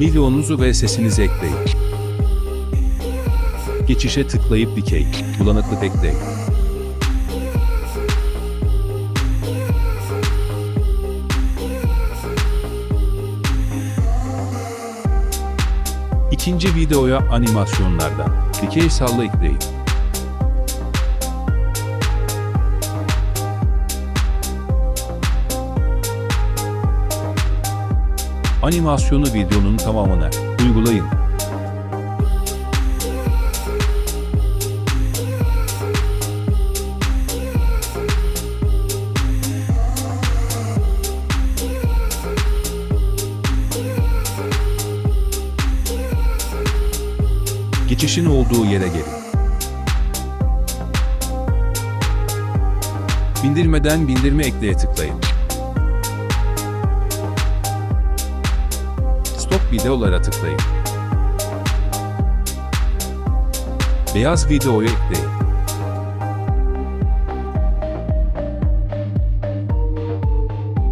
Videonuzu ve sesinizi ekleyin. Geçişe tıklayıp dikey, bulanıklık ekleyin. İkinci videoya animasyonlardan dikey salla ekleyin. Animasyonu videonun tamamına uygulayın. Geçişin olduğu yere gelin. Bindirmeden bindirme ekleye tıklayın. Videolara tıklayın. Beyaz videoyu ekleyin.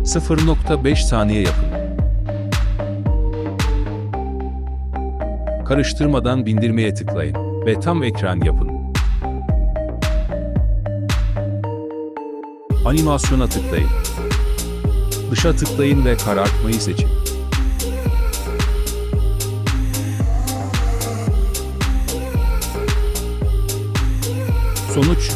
...0.5 saniye yapın. Karıştırmadan bindirmeye tıklayın ve tam ekran yapın. Animasyona tıklayın. Dışa tıklayın ve karartmayı seçin. Sonuç